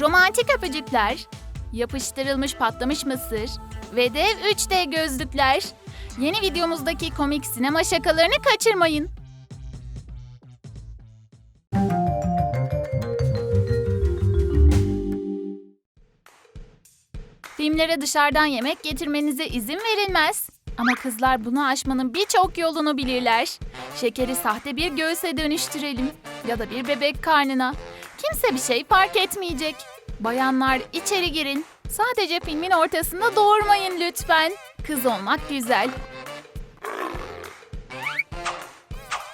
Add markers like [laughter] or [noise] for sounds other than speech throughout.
romantik öpücükler, yapıştırılmış patlamış mısır ve dev 3D gözlükler. Yeni videomuzdaki komik sinema şakalarını kaçırmayın. Filmlere dışarıdan yemek getirmenize izin verilmez. Ama kızlar bunu aşmanın birçok yolunu bilirler. Şekeri sahte bir göğüse dönüştürelim ya da bir bebek karnına. Kimse bir şey fark etmeyecek. Bayanlar içeri girin. Sadece filmin ortasında doğurmayın lütfen. Kız olmak güzel.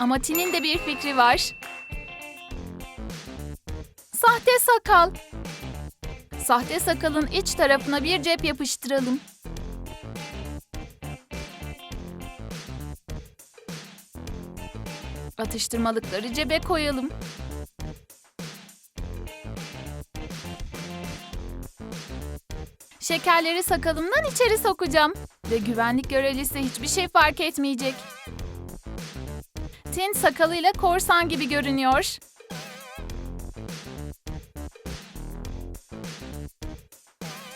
Ama Tin'in de bir fikri var. Sahte sakal. Sahte sakalın iç tarafına bir cep yapıştıralım. Atıştırmalıkları cebe koyalım. Şekerleri sakalımdan içeri sokacağım. Ve güvenlik görevlisi hiçbir şey fark etmeyecek. Tin sakalıyla korsan gibi görünüyor.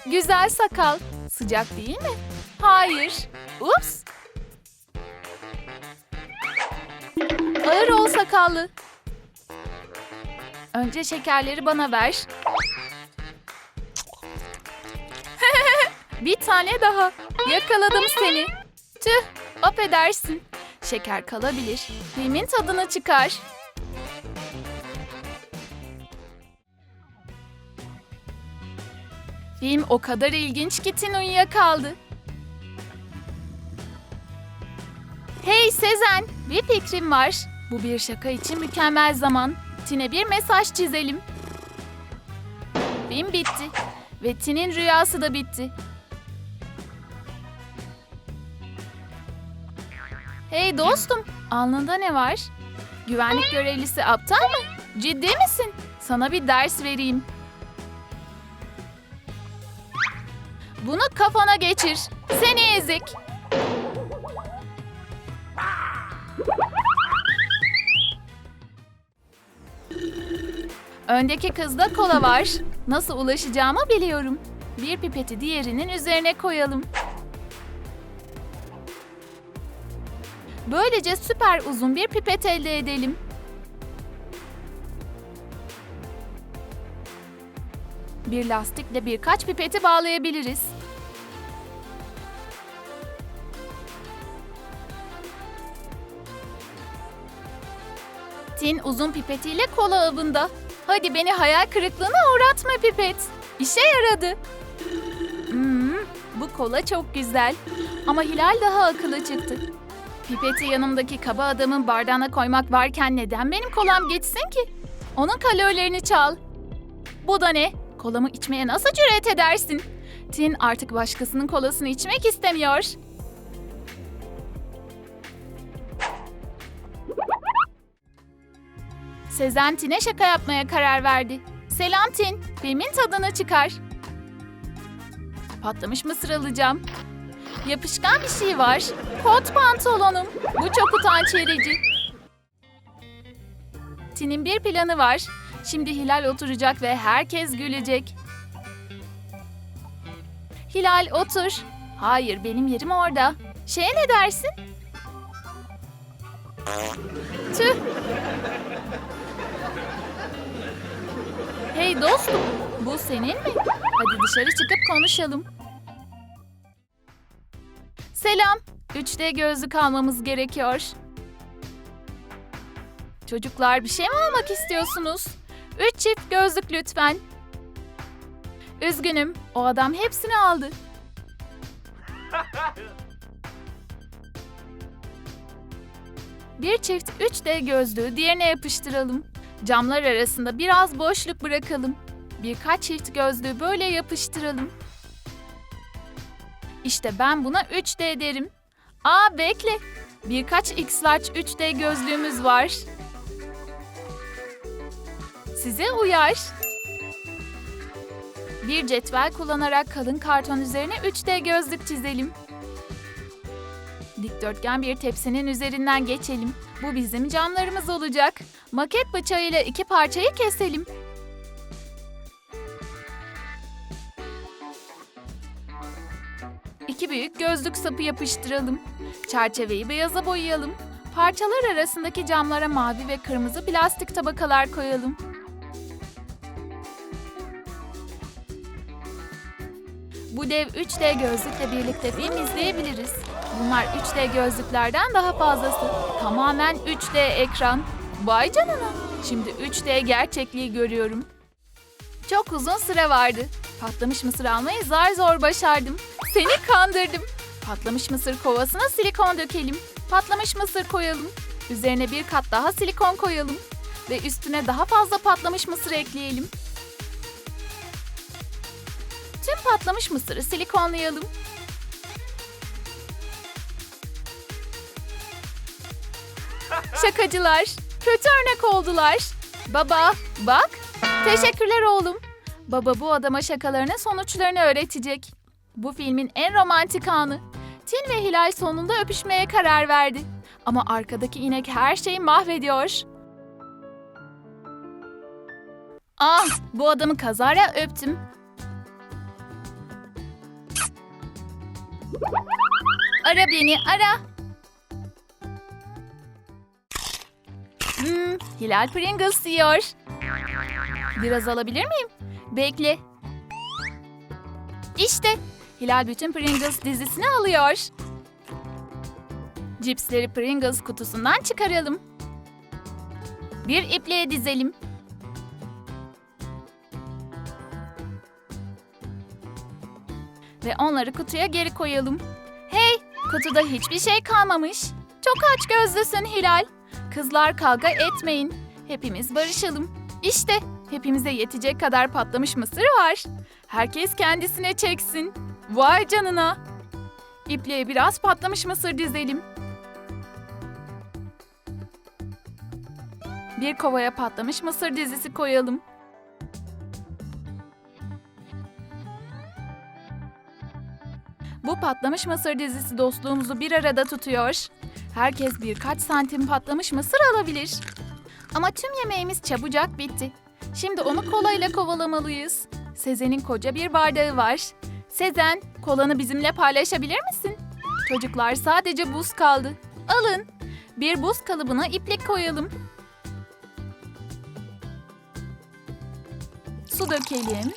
Güzel sakal. Sıcak değil mi? Hayır. Ups. Ağır ol sakallı. Önce şekerleri bana ver. Bir tane daha. Yakaladım seni. Tüh, affedersin. Şeker kalabilir. Filmin tadını çıkar. Film o kadar ilginç ki Tin uyuyakaldı. Hey Sezen, bir fikrim var. Bu bir şaka için mükemmel zaman. Tin'e bir mesaj çizelim. Film bitti. Ve Tin'in rüyası da bitti. Hey dostum, alnında ne var? Güvenlik görevlisi aptal mı? Ciddi misin? Sana bir ders vereyim. Bunu kafana geçir. Seni ezik. Öndeki kızda kola var. Nasıl ulaşacağımı biliyorum. Bir pipeti diğerinin üzerine koyalım. Böylece süper uzun bir pipet elde edelim. Bir lastikle birkaç pipeti bağlayabiliriz. Tin uzun pipetiyle kola avında. Hadi beni hayal kırıklığına uğratma pipet. İşe yaradı. Hmm, bu kola çok güzel. Ama Hilal daha akıllı çıktı. Pipeti yanımdaki kaba adamın bardağına koymak varken neden benim kolam geçsin ki? Onun kalorilerini çal. Bu da ne? Kolamı içmeye nasıl cüret edersin? Tin artık başkasının kolasını içmek istemiyor. Sezen Tin'e şaka yapmaya karar verdi. Selam Tin, filmin tadını çıkar. Patlamış mısır alacağım. Yapışkan bir şey var. Kot pantolonum. Bu çok utanç verici. Tin'in bir planı var. Şimdi Hilal oturacak ve herkes gülecek. Hilal otur. Hayır benim yerim orada. Şeye ne dersin? Tüh. Hey dostum, bu senin mi? Hadi dışarı çıkıp konuşalım. Selam. 3D gözlük almamız gerekiyor. Çocuklar bir şey mi almak istiyorsunuz? 3 çift gözlük lütfen. Üzgünüm, o adam hepsini aldı. Bir çift 3D gözlüğü diğerine yapıştıralım. Camlar arasında biraz boşluk bırakalım. Birkaç çift gözlüğü böyle yapıştıralım. İşte ben buna 3D derim. Aa bekle. Birkaç X-Large 3D gözlüğümüz var. Size uyar. Bir cetvel kullanarak kalın karton üzerine 3D gözlük çizelim. Dikdörtgen bir tepsinin üzerinden geçelim. Bu bizim camlarımız olacak. Maket bıçağıyla iki parçayı keselim. İki büyük gözlük sapı yapıştıralım. Çerçeveyi beyaza boyayalım. Parçalar arasındaki camlara mavi ve kırmızı plastik tabakalar koyalım. Bu dev 3D gözlükle birlikte film izleyebiliriz. Bunlar 3D gözlüklerden daha fazlası. Tamamen 3D ekran. Vay canına. Şimdi 3D gerçekliği görüyorum. Çok uzun süre vardı. Patlamış mısır almayı zar zor başardım. Seni kandırdım. Patlamış mısır kovasına silikon dökelim. Patlamış mısır koyalım. Üzerine bir kat daha silikon koyalım. Ve üstüne daha fazla patlamış mısır ekleyelim. Tüm patlamış mısırı silikonlayalım. Şakacılar, kötü örnek oldular. Baba, bak. Teşekkürler oğlum. Baba bu adama şakalarının sonuçlarını öğretecek. Bu filmin en romantik anı. Tin ve Hilal sonunda öpüşmeye karar verdi. Ama arkadaki inek her şeyi mahvediyor. Ah, bu adamı kazara öptüm. Ara beni, ara. Hmm, Hilal Pringles yiyor. Biraz alabilir miyim? Bekle. İşte Hilal bütün Pringles dizisini alıyor. Cipsleri Pringles kutusundan çıkaralım. Bir ipliğe dizelim. Ve onları kutuya geri koyalım. Hey, kutuda hiçbir şey kalmamış. Çok aç gözlüsün Hilal. Kızlar kavga etmeyin. Hepimiz barışalım. İşte hepimize yetecek kadar patlamış mısır var. Herkes kendisine çeksin. Vay canına. İpliğe biraz patlamış mısır dizelim. Bir kovaya patlamış mısır dizisi koyalım. Bu patlamış mısır dizisi dostluğumuzu bir arada tutuyor. Herkes birkaç santim patlamış mısır alabilir. Ama tüm yemeğimiz çabucak bitti. Şimdi onu kolayla kovalamalıyız. Sezen'in koca bir bardağı var. Sezen, kolanı bizimle paylaşabilir misin? Çocuklar sadece buz kaldı. Alın. Bir buz kalıbına iplik koyalım. Su dökelim.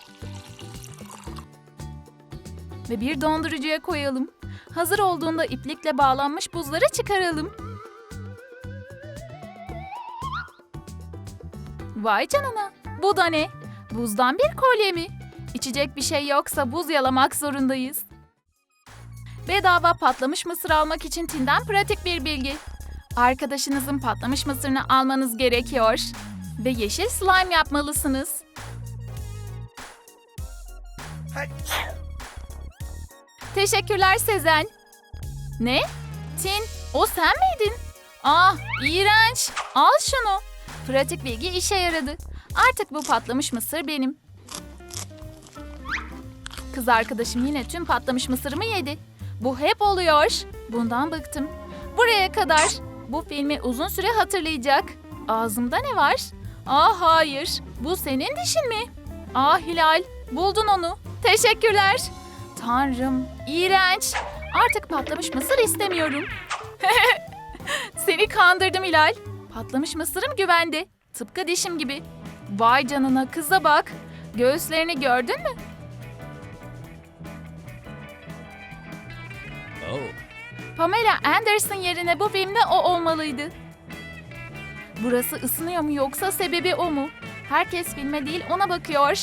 Ve bir dondurucuya koyalım. Hazır olduğunda iplikle bağlanmış buzları çıkaralım. Vay canına. Bu da ne? Buzdan bir kolye mi? İçecek bir şey yoksa buz yalamak zorundayız. Bedava patlamış mısır almak için Tin'den pratik bir bilgi. Arkadaşınızın patlamış mısırını almanız gerekiyor. Ve yeşil slime yapmalısınız. Teşekkürler Sezen. Ne? Tin, o sen miydin? Ah, iğrenç. Al şunu. Pratik bilgi işe yaradı. Artık bu patlamış mısır benim. Kız arkadaşım yine tüm patlamış mısırımı yedi. Bu hep oluyor. Bundan bıktım. Buraya kadar. Bu filmi uzun süre hatırlayacak. Ağzımda ne var? Ah hayır. Bu senin dişin mi? Ah Hilal. Buldun onu. Teşekkürler. Tanrım. iğrenç. Artık patlamış mısır istemiyorum. [laughs] Seni kandırdım Hilal. Patlamış mısırım güvende. Tıpkı dişim gibi. Vay canına kıza bak. Göğüslerini gördün mü? Oh. Pamela Anderson yerine bu filmde o olmalıydı. Burası ısınıyor mu yoksa sebebi o mu? Herkes filme değil ona bakıyor.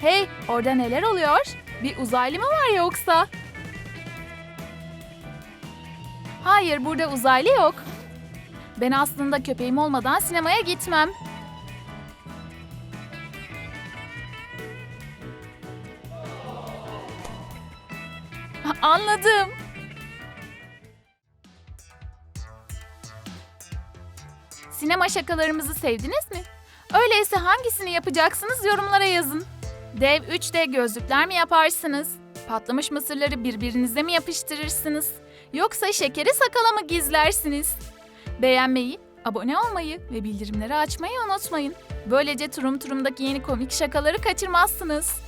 Hey, orada neler oluyor? Bir uzaylı mı var yoksa? Hayır, burada uzaylı yok. Ben aslında köpeğim olmadan sinemaya gitmem. Anladım. Sinema şakalarımızı sevdiniz mi? Öyleyse hangisini yapacaksınız yorumlara yazın. Dev 3D gözlükler mi yaparsınız? Patlamış mısırları birbirinize mi yapıştırırsınız? Yoksa şekeri sakala mı gizlersiniz? Beğenmeyi, abone olmayı ve bildirimleri açmayı unutmayın. Böylece Turum Turum'daki yeni komik şakaları kaçırmazsınız.